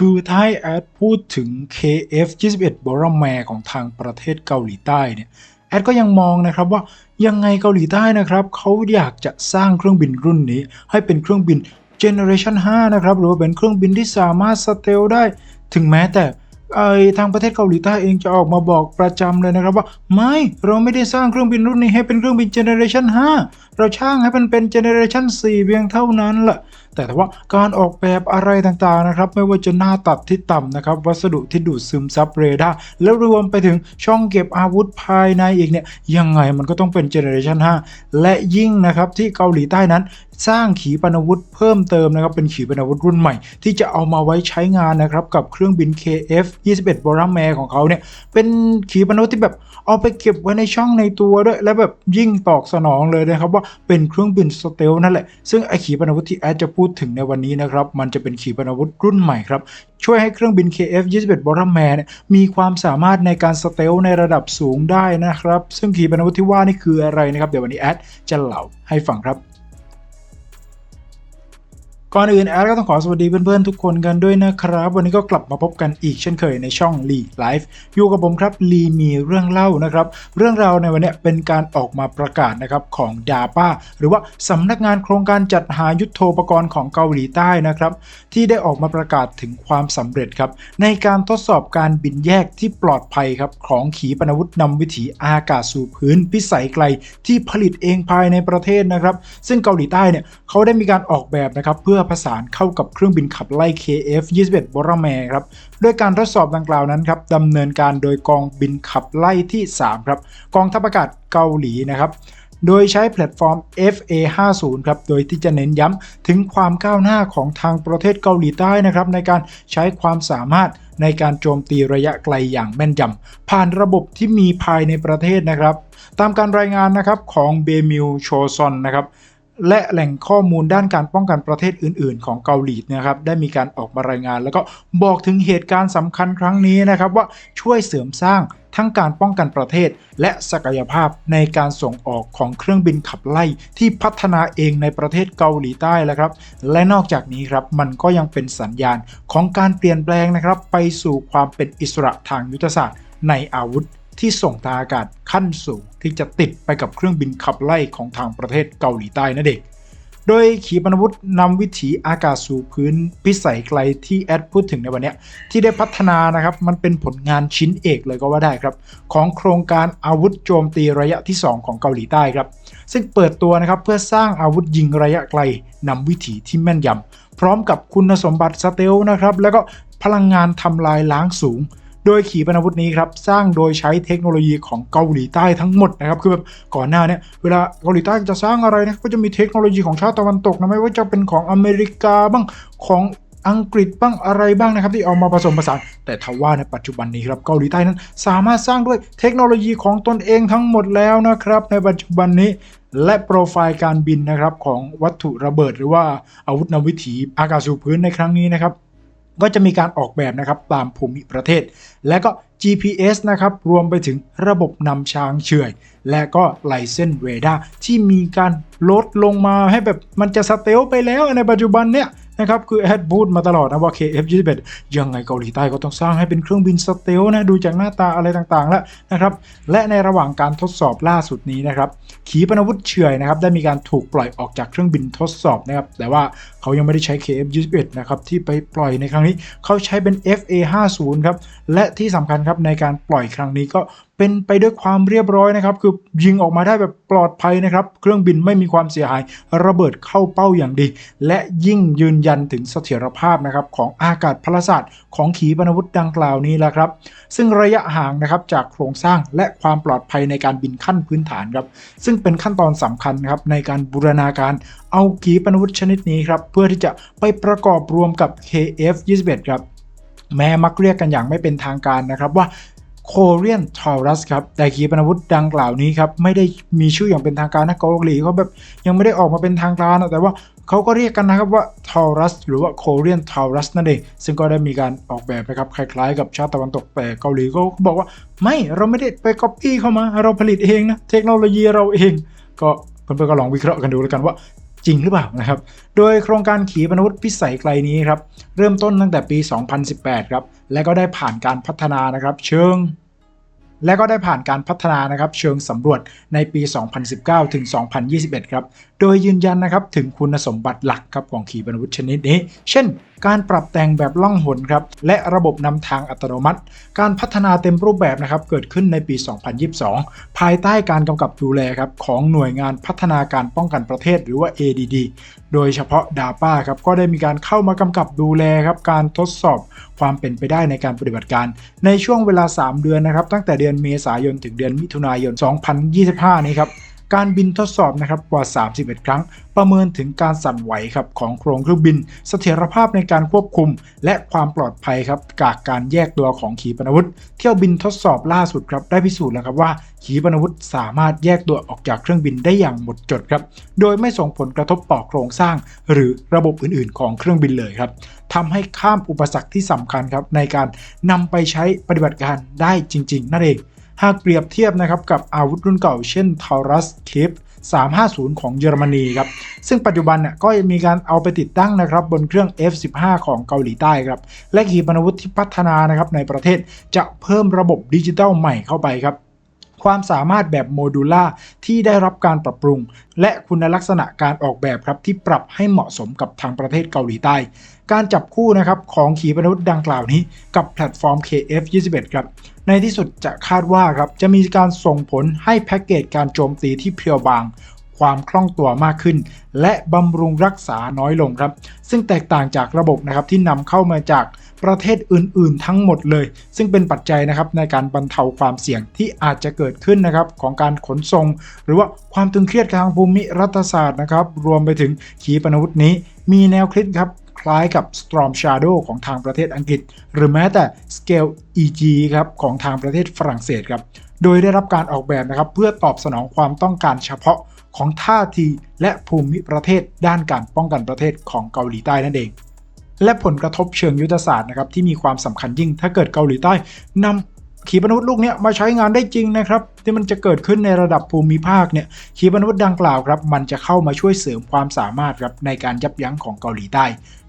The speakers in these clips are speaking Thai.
คือถ้าให้แอดพูดถึง KF-21 b o r a m a r ของทางประเทศเกาหลีใต้เนี่ยแอดก็ยังมองนะครับว่ายังไงเกาหลีใต้นะครับเขาอยากจะสร้างเครื่องบินรุ่นนี้ ให้เป็นเครื่องบินเจเนอเรชัน5นะครับหรือว่าเป็นเครื่องบินที่สามารถสเตลได้ ถึงแม้แต่ไอทางประเทศเกาหลีใต้เองจะออกมาบอกประจำเลยนะครับว่าไม่เราไม่ได้สร้างเครื่องบินรุ่นนี้ให้เป็นเครื่องบินเจเนอเรชัน5เราช่างให้มันเป็นเจเนอเรชัน4เพียงเท่านั้นแหละ แต่ถว่าการออกแบบอะไรต่างๆนะครับ ไม่ว่าจะหน้าตัดที่ต่ำนะครับ วัสดุที่ดูดซึมซับเรดาร์แล้วรวมไปถึงช่องเก็บอาวุธภายในอีกเนี่ยยังไงมันก็ต้องเป็นเจเนอเรชัน5และยิ่งนะครับที่เกาหลีใต้นั้นสร้างขีปนาวุธเพิ่มเติมนะครับ เป็นขีปนาวุธรุ่นใหม่ ที่จะเอามาไว้ใช้งานนะครับ กับเครื่องบิน KF-21 b o r a m a ของเขาเนี่ย เป็นขีปนาวุธที่แบบเอาไปเก็บไว้ในช่องในตัวด้วย และแบบยิ่งตอกสนองเลยนะครับ ว่าเป็นเครื่องบินสเตลนั่นแหละ ซึ่งไอขีปนาวุธที่แอดจะพูดดถึงในวันนี้นะครับ มันจะเป็นขีปนาวุธรุ่นใหม่ครับ ช่วยให้เครื่องบิน KF-21 b o r a m a r เนี่ยมีความสามารถในการสเตลในระดับสูงได้นะครับ ซึ่งขีปนาวุธที่ว่านี่คืออะไรนะครับ เดี๋ยววันนี้แอดจะเล่าให้ฟังครับ ก่อนอื่นแอดก็ต้องขอสวัสดีเพื่อนๆทุกคนกันด้วยนะครับ วันนี้ก็กลับมาพบกันอีกเช่นเคยในช่องลีไลฟ์อยู่กับผมครับลีมีเรื่องเล่านะครับ เรื่องราวในวันนี้เป็นการออกมาประกาศนะครับของดาป้าหรือว่าสำนักงานโครงการจัดหายุทโธปกรณ์ของเกาหลีใต้นะครับ ที่ได้ออกมาประกาศถึงความสำเร็จครับ ในการทดสอบการบินแยกที่ปลอดภัยครับของขีปนาวุธนำวิถีอากาศสู่พื้นพิสัยไกลที่ผลิตเองภายในประเทศนะครับ ซึ่งเกาหลีใต้เนี่ยเขาได้มีการออกแบบนะครับเพื่อผสานเข้ากับเครื่องบินขับไล่ KF-21 b o r a m a r ครับด้วยการทดสอบดังกล่าวนั้นครับดำเนินการโดยกองบินขับไล่ที่ 3 ครับ กองทัพอากาศเกาหลีนะครับโดยใช้แพลตฟอร์ม FA50 ครับ โดยที่จะเน้นย้ำถึงความก้าวหน้าของทางประเทศเกาหลีใต้นะครับในการใช้ความสามารถในการโจมตีระยะไกลอย่างแม่นยำผ่านระบบที่มีภายในประเทศนะครับ ตามการรายงานนะครับของเบมิลโชซอนนะครับ และแหล่งข้อมูลด้านการป้องกันประเทศอื่น ๆ ของเกาหลีนะครับได้มีการออกมารายงาน แล้วก็บอกถึงเหตุการณ์สำคัญครั้งนี้นะครับว่าช่วยเสริมสร้างทั้งการป้องกันประเทศ และศักยภาพในการส่งออกของเครื่องบินขับไล่ที่พัฒนาเองในประเทศเกาหลีใต้แล้วครับ และนอกจากนี้ครับมันก็ยังเป็นสัญญาณของการเปลี่ยนแปลงนะครับ ไปสู่ความเป็นอิสระทางยุทธศาสตร์ในอาวุธ ที่ส่งทางอากาศขั้นสูงที่จะติดไปกับเครื่องบินขับไล่ของทางประเทศเกาหลีใต้นั่นเองโดยขีปนาวุธนำวิถีอากาศสู่พื้นพิสัยไกลที่แอดพูดถึงในวันนี้ ที่ได้พัฒนานะครับ มันเป็นผลงานชิ้นเอกเลยก็ว่าได้ครับ ของโครงการอาวุธโจมตีระยะที่ 2 ของเกาหลีใต้ครับ ซึ่งเปิดตัวนะครับเพื่อสร้างอาวุธยิงระยะไกลนำวิถีที่แม่นยำพร้อมกับคุณสมบัติสเตลนะครับแล้วก็พลังงานทำลายล้างสูง โดยขีปนาวุธนี้ครับสร้างโดยใช้เทคโนโลยีของเกาหลีใต้ทั้งหมดนะครับคือแบบก่อนหน้าเนี่ยเวลาเกาหลีใต้จะสร้างอะไรนะก็จะมีเทคโนโลยีของชาติตะวันตกนะไม่ว่าจะเป็นของอเมริกาบ้างของอังกฤษบ้างอะไรบ้างนะครับที่เอามาผสมผสานแต่ทว่าในปัจจุบันนี้ครับเกาหลีใต้นั้น สามารถสร้างด้วยเทคโนโลยีของตนเองทั้งหมดแล้วนะครับ ในปัจจุบันนี้ และโปรไฟล์การบินนะครับของวัตถุระเบิด หรือว่าอาวุธนำวิถีอากาศสู่พื้นในครั้งนี้นะครับ ก็จะมีการออกแบบนะครับตามภูมิประเทศ และก็ GPS นะครับรวมไปถึงระบบนำช้างเฉื่อย และก็ไลเซนเรดาร์ที่มีการลดลงมาให้แบบมันจะสเตลไปแล้วในปัจจุบันเนี่ยนะครับคือแอดพูดมาตลอดนะว่า KF-21 ยังไงเกาหลีใต้ก็ต้องสร้างให้เป็นเครื่องบินสเตลนะดูจากหน้าตาอะไรต่างๆแล้วนะครับและในระหว่างการทดสอบล่าสุดนี้นะครับขีปนาวุธเฉื่อยนะครับได้มีการถูกปล่อยออกจากเครื่องบินทดสอบนะครับแต่ว่า เขายังไม่ได้ใช้ KF-21 นะครับที่ไปปล่อยในครั้งนี้เขาใช้เป็น FA50 ครับและที่สำคัญครับในการปล่อยครั้งนี้ก็เป็นไปด้วยความเรียบร้อยนะครับ คือยิงออกมาได้แบบปลอดภัยนะครับ เครื่องบินไม่มีความเสียหาย ระเบิดเข้าเป้าอย่างดี และยิ่งยืนยันถึงเสถียรภาพนะครับของอากาศพลศาสตร์ของขีปนาวุธดังกล่าวนี้แหละครับ ซึ่งระยะห่างนะครับจากโครงสร้างและความปลอดภัยในการบินขั้นพื้นฐานครับ ซึ่งเป็นขั้นตอนสำคัญครับในการบูรณาการ เอาขีปนาวุธชนิดนี้ครับเพื่อที่จะไปประกอบรวมกับ KF-21 ครับแม้มักเรียกกันอย่างไม่เป็นทางการนะครับว่า Korean Taurus ครับ แต่ขีปนาวุธดังกล่าวนี้ครับ ไม่ได้มีชื่ออย่างเป็นทางการนะเกาหลีเขาแบบยังไม่ได้ออกมาเป็นทางการนะแต่ว่าเขาก็เรียกกันนะครับว่า Taurus หรือว่า Korean Taurus นั่นเองซึ่งก็ได้มีการออกแบบนะครับคล้ายๆ กับชาติตะวันตกแต่เกาหลีก็บอกว่าไม่เราไม่ได้ไปก๊อปปี้เข้ามา เราผลิตเองนะเทคโนโลยีเราเอง ก็เพื่อนๆก็ลองวิเคราะห์กันดูแล้วกันว่า จริงหรือเปล่านะครับ โดยโครงการขีปนาวุธพิสัยไกลนี้ครับ เริ่มต้นตั้งแต่ปี 2018 ครับ และก็ได้ผ่านการพัฒนานะครับเชิง และก็ได้ผ่านการพัฒนานะครับเชิงสำรวจในปี 2019 ถึง 2021 ครับ โดยยืนยันนะครับถึงคุณสมบัติหลักครับของขีปนาวุธชนิดนี้ เช่นการปรับแต่งแบบล่องหนครับและระบบนำทางอัตโนมัติ การพัฒนาเต็มรูปแบบนะครับเกิดขึ้นในปี 2022 ภายใต้การกำกับดูแลครับของหน่วยงานพัฒนาการป้องกันประเทศหรือว่า ADD โดยเฉพาะ DAPA ครับก็ได้มีการเข้ามากำกับดูแลครับการทดสอบความเป็นไปได้ในการปฏิบัติการ ในช่วงเวลา 3 เดือนนะครับตั้งแต่เดือนเมษายนถึงเดือนมิถุนายน 2025 นี้ครับ การบินทดสอบนะครับกว่า 31 ครั้ง ประเมินถึงการสั่นไหวครับของโครงเครื่องบิน เสถียรภาพในการควบคุม และความปลอดภัยครับจากการแยกตัวของขีปนาวุธ เที่ยวบินทดสอบล่าสุดครับได้พิสูจน์แล้วครับว่าขีปนาวุธสามารถแยกตัวออกจากเครื่องบินได้อย่างหมดจดครับ โดยไม่ส่งผลกระทบต่อโครงสร้าง หรือระบบอื่น ๆ ของเครื่องบินเลยครับทำให้ข้ามอุปสรรคที่สำคัญครับในการนำไปใช้ปฏิบัติการได้จริง ๆ นั่นเอง หากเปรียบเทียบนะครับกับอาวุธรุ่นเก่าเช่น Taurus k i p 350 ของเยอรมนีครับ ซึ่งปัจจุบันเนี่ยก็มีการเอาไปติดตั้งนะครับบนเครื่อง F15 ของเกาหลีใต้ครับ และขีปนาวุธที่พัฒนานะครับในประเทศจะเพิ่มระบบดิจิทัลใหม่เข้าไปครับ ความสามารถแบบโมดูล่าที่ได้รับการปรับปรุง และคุณลักษณะการออกแบบครับที่ปรับให้เหมาะสมกับทางประเทศเกาหลีใต้ การจับคู่นะครับของขีปนาวุธดังกล่าวนี้กับแพลตฟอร์ม KF21 ครับในที่สุดจะคาดว่าครับจะมีการส่งผลให้แพ็กเกจการโจมตีที่เพียวบาง ความคล่องตัวมากขึ้น และบำรุงรักษาน้อยลงครับ ซึ่งแตกต่างจากระบบนะครับที่นำเข้ามาจาก ประเทศอื่น ๆ ทั้งหมดเลย ซึ่งเป็นปัจจัยนะครับในการบรรเทาความเสี่ยงที่อาจจะเกิดขึ้นนะครับของการขนส่ง หรือว่าความตึงเครียดทางภูมิรัฐศาสตร์นะครับรวมไปถึงขีปนาวุธนี้ มีแนวคิดครับคล้ายกับ Storm Shadow ของทางประเทศอังกฤษ หรือแม้แต่ Scale EG ครับของทางประเทศฝรั่งเศสครับโดยได้รับการออกแบบนะครับเพื่อตอบสนองความต้องการเฉพาะของท่าทีและภูมิประเทศด้านการป้องกันประเทศของเกาหลีใต้นั่นเอง และผลกระทบเชิงยุทธศาสตร์นะครับที่มีความสำคัญยิ่ง ถ้าเกิดเกาหลีใต้นำขีปนาวุธลูกนี้มาใช้งานได้จริงนะครับ ที่มันจะเกิดขึ้นในระดับภูมิภาคเนี่ยขีปนาวุธดังกล่าวครับ มันจะเข้ามาช่วยเสริมความสามารถครับในการยับยั้งของเกาหลีใต้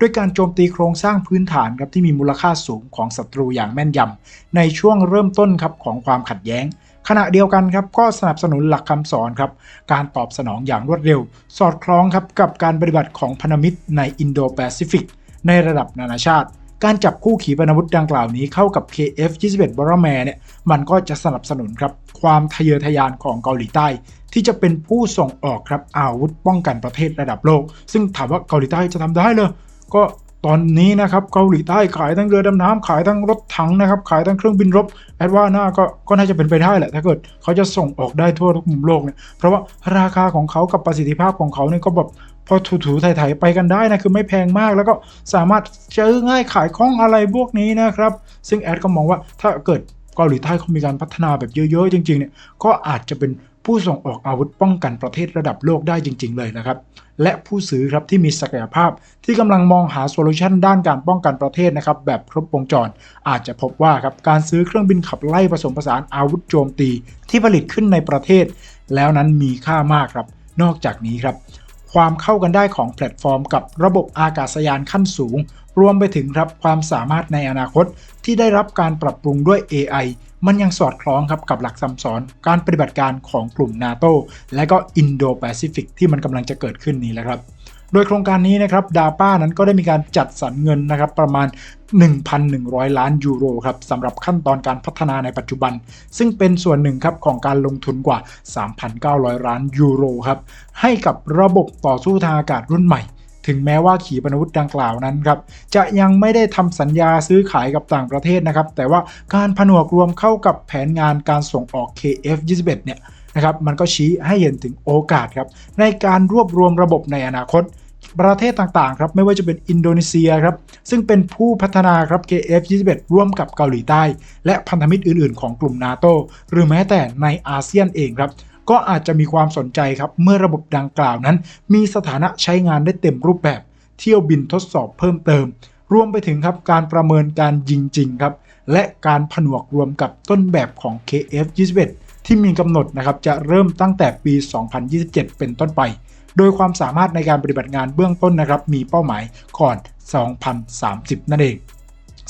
ด้วยการโจมตีโครงสร้างพื้นฐานครับที่มีมูลค่าสูงของศัตรูอย่างแม่นยำในช่วงเริ่มต้นครับของความขัดแย้ง ขณะเดียวกันครับก็สนับสนุนหลักคำสอนครับการตอบสนองอย่างรวดเร็ว สอดคล้องครับกับการปฏิบัติของพันธมิตรในอินโดแปซิฟิก ในระดับนานาชาติ การจับคู่ขีปนาวุธดังกล่าวนี้เข้ากับ KF-21 b o r o m a r เนี่ยมันก็จะสนับสนุนครับความทะเยอทะยานของเกาหลีใต้ ที่จะเป็นผู้ส่งออกครับอาวุธป้องกันประเทศระดับโลก ซึ่งถามว่าเกาหลีใต้จะทำได้เลยก็ตอนนี้นะครับเกาหลีใต้ขายทั้งเรือดำน้ำขายทั้งรถถังนะครับขายทั้งเครื่องบินรบแอดว่าหน่าก็ก็น่าจะเป็นไปได้แหละถ้าเกิดเขาจะส่งออกได้ทั่วทุกมุมโลกเนี่ยเพราะว่าราคาของเขากับประสิทธิภาพของเขาเนี่ยก็แบบ พอถูๆไถ่ๆไปกันได้นะคือไม่แพงมาก แล้วก็สามารถเจอง่ายขายคล่องอะไรพวกนี้นะครับ ซึ่งแอดก็มองว่าถ้าเกิดเกาหลีใต้เขามีการพัฒนาแบบเยอะๆ จริงๆเนี่ยก็อาจจะเป็นผู้ส่งออกอาวุธป้องกันประเทศระดับโลกได้จริง ๆ เลยนะครับ และผู้ซื้อครับที่มีศักยภาพที่กำลังมองหาโซลูชันด้านการป้องกันประเทศนะครับแบบครบวงจร อาจจะพบว่าครับการซื้อเครื่องบินขับไล่ผสมผสานอาวุธโจมตีที่ผลิตขึ้นในประเทศ แล้วนั้นมีค่ามากครับ นอกจากนี้ครับ ความเข้ากันได้ของแพลตฟอร์ม กับระบบอากาศยานขั้นสูง รวมไปถึงครับความสามารถในอนาคตที่ได้รับการปรับปรุงด้วย AI มันยังสอดคล้องครับกับหลักซัมซ้อน การปฏิบัติการของกลุ่มนาโตและก็อินโดแปซิฟิกที่มันกำลังจะเกิดขึ้นนี้แหละครับ โดยโครงการนี้นะครับดาป้านั้นก็ได้มีการจัดสรรเงินนะครับประมาณ 1,100 ล้านยูโรครับสำหรับขั้นตอนการพัฒนาในปัจจุบัน ซึ่งเป็นส่วนหนึ่งครับของการลงทุนกว่า 3,900 ล้านยูโรครับให้กับระบบต่อสู้ทางอากาศรุ่นใหม่ถึงแม้ว่าขีปนาวุธดังกล่าวนั้นครับจะยังไม่ได้ทำสัญญาซื้อขายกับต่างประเทศนะครับ แต่ว่าการผนวกรวมเข้ากับแผนงานการส่งออก KF21 เนี่ยนะครับมันก็ชี้ให้เห็นถึงโอกาสครับในการรวบรวมระบบในอนาคต ประเทศต่างๆครับไม่ว่าจะเป็นอินโดนีเซียครับซึ่งเป็นผู้พัฒนาครับ KF21 ร่วมกับเกาหลีใต้ และพันธมิตรอื่นๆ ของกลุ่มนาโตหรือแม้แต่ในอาเซียนเองครับก็อาจจะมีความสนใจครับเมื่อระบบดังกล่าวนั้น มีสถานะใช้งานได้เต็มรูปแบบ เที่ยวบินทดสอบเพิ่มเติม รวมไปถึงครับการประเมินการยิงจริงครับและการผนวกรวมกับต้นแบบของ KF21 ที่มีกำหนดนะครับจะเริ่มตั้งแต่ปี 2027 เป็นต้นไป โดยความสามารถในการปฏิบัติงานเบื้องต้นนะครับมีเป้าหมายก่อน 2030 นั่นเอง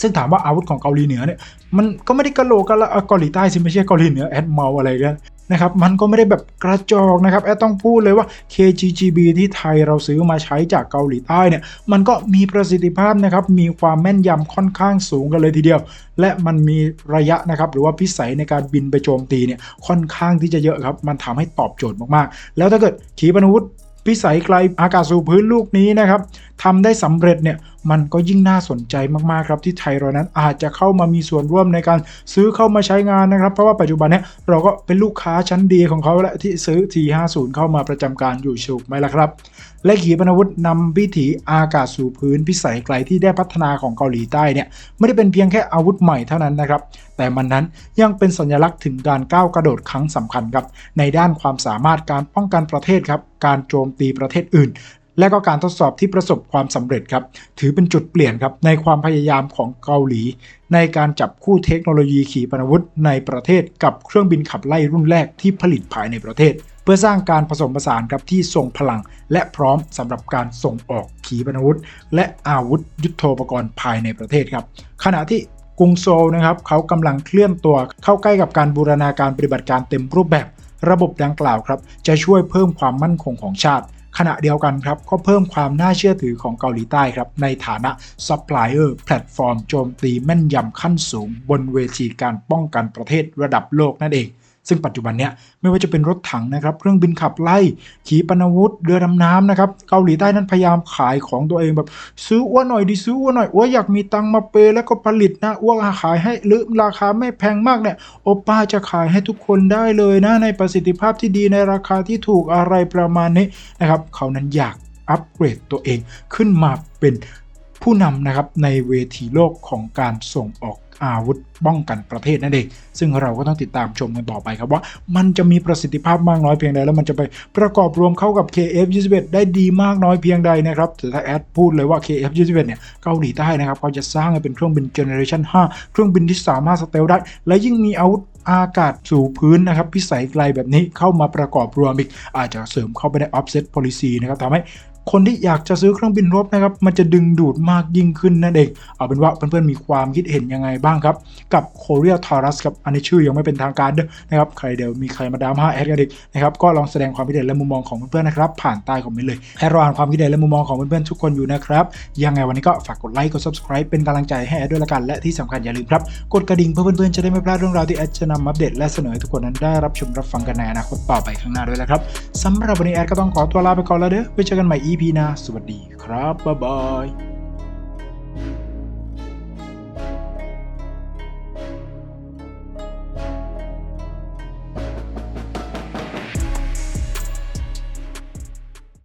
ซึ่งถามว่าอาวุธของเกาหลีเหนือเนี่ยมันก็ไม่ได้กะโหลกกันละเอ่อเกาหลีใต้สิไม่ใช่เกาหลีเหนือแอดเมาอะไรกันนะครับมันก็ไม่ได้แบบกระจอกนะครับแอดต้องพูดเลยว่า KGGB ที่ไทยเราซื้อมาใช้จากเกาหลีใต้เนี่ยมันก็มีประสิทธิภาพนะครับมีความแม่นยำค่อนข้างสูงกันเลยทีเดียว และมันมีระยะนะครับหรือว่าพิสัยในการบินไปโจมตีเนี่ยค่อนข้างที่จะเยอะครับมันทำให้ตอบโจทย์มากๆ แล้วถ้าเกิดขีปนาวุธ พิสัยไกลอากาศสู่พื้นลูกนี้นะครับทำได้สำเร็จเนี่ยมันก็ยิ่งน่าสนใจมากๆครับที่ไทยเรานั้นอาจจะเข้ามามีส่วนร่วมในการซื้อเข้ามาใช้งานนะครับเพราะว่าปัจจุบันเนี่ยเราก็เป็นลูกค้าชั้นดีของเขาและที่ซื้อ T50 เข้ามาประจำการอยู่ชุกไหมล่ะครับ และขีปนาวุธนำวิถีอากาศสู่พื้นพิสัยไกลที่ได้พัฒนาของเกาหลีใต้เนี่ยไม่ได้เป็นเพียงแค่อาวุธใหม่เท่านั้นนะครับ แต่มันนั้นยังเป็นสัญลักษณ์ถึงการก้าวกระโดดครั้งสำคัญครับในด้านความสามารถการป้องกันประเทศครับการโจมตีประเทศอื่นและก็การทดสอบที่ประสบความสำเร็จครับ ถือเป็นจุดเปลี่ยนครับในความพยายามของเกาหลี ในการจับคู่เทคโนโลยีขีปนาวุธในประเทศกับเครื่องบินขับไล่รุ่นแรกที่ผลิตภายในประเทศ เพื่อสร้างการผสมผสานครับที่ทรงพลัง และพร้อมสำหรับการส่งออกขีปนาวุธ และอาวุธยุทโธปกรณ์ภายในประเทศครับ ขณะที่กรุงโซลนะครับเขากำลังเคลื่อนตัวเข้าใกล้กับการบูรณาการปฏิบัติการเต็มรูปแบบ ระบบดังกล่าวครับจะช่วยเพิ่มความมั่นคงของชาติขณะเดียวกันครับก็เพิ่มความน่าเชื่อถือของเกาหลีใต้ครับ ในฐานะซัพพลายเออร์แพลตฟอร์มโจมตีแม่นยำขั้นสูง บนเวทีการป้องกันประเทศระดับโลกนั่นเอง ซึ่งปัจจุบันเนี้ยไม่ว่าจะเป็นรถถังนะครับเครื่องบินขับไล่ขีปนาวุธเรือดำน้ำนะครับเกาหลีใต้นั้นพยายามขายของตัวเองแบบ ซื้ออ้วนหน่อยดิซื้ออ้วนหน่อยอ้วนอยากมีตังมาเปยแล้วก็ผลิตนะอ้วนขายให้หรือราคาไม่แพงมากเนี่ยโอป้าจะขายให้ทุกคนได้เลยนะในประสิทธิภาพที่ดีในราคาที่ถูกอะไรประมาณนี้นะครับเขานั้นอยากอัปเกรดตัวเองขึ้นมาเป็น ผู้นำนะครับในเวทีโลกของการส่งออกอาวุธป้องกันประเทศนั่นเอง ซึ่งเราก็ต้องติดตามชมกันต่อไปครับว่า มันจะมีประสิทธิภาพมากน้อยเพียงใด แล้วมันจะไปประกอบรวมเข้ากับ KF21 ได้ดีมากน้อยเพียงใดนะครับแต่ถ้าแอดพูดเลยว่า KF21 เนี่ยเกาหลีใต้นะครับเขาจะสร้างให้เป็นเครื่องบินเจเนอเรชัน5เครื่องบินที่สามารถสเตลได้ และยิ่งมีอาวุธอากาศสู่พื้นนะครับพิสัยไกลแบบนี้เข้ามาประกอบรวมอีก อาจจะเสริมเข้าไปใน offset policy นะครับทำให้ คนที่อยากจะซื้อเครื่องบินรบนะครับ มันจะดึงดูดมากยิ่งขึ้นนั่นเอง เอาเป็นว่าเพื่อนๆมีความคิดเห็นยังไงบ้างครับ กับ Korea Taurus ครับ อันนี้ชื่อยังไม่เป็นทางการนะครับ ใครเดี๋ยวมีใครมาดามห้าแอดกันอีกนะครับ ก็ลองแสดงความคิดเห็นและมุมมองของเพื่อนๆนะครับ ผ่านใต้คอมเมนต์เลยให้ราอ่านความคิดเห็นและมุมมองของเพื่อนๆทุกคนอยู่นะครับ ยังไงวันนี้ก็ฝากกดไลค์ กด subscribe เป็นกำลังใจให้แอดด้วยละกัน และที่สำคัญอย่าลืมครับ กดกระดิ่งเพื่อเพื่อนๆจะได้ไม่พลาดเรื่องราวที่แอดจะนำอัปเดตและเสนอให้ทุกคนนั้นได้รับชมรับฟังกันในอนาคตต่อไปข้างหน้าด้วยละครับสำหรับวันนี้แอดก็ต้องขอตัวลาไปก่อนแล้วเด้อไว้เจอกันใหม่ EP หน้า สวัสดีครับ บ๊ายบาย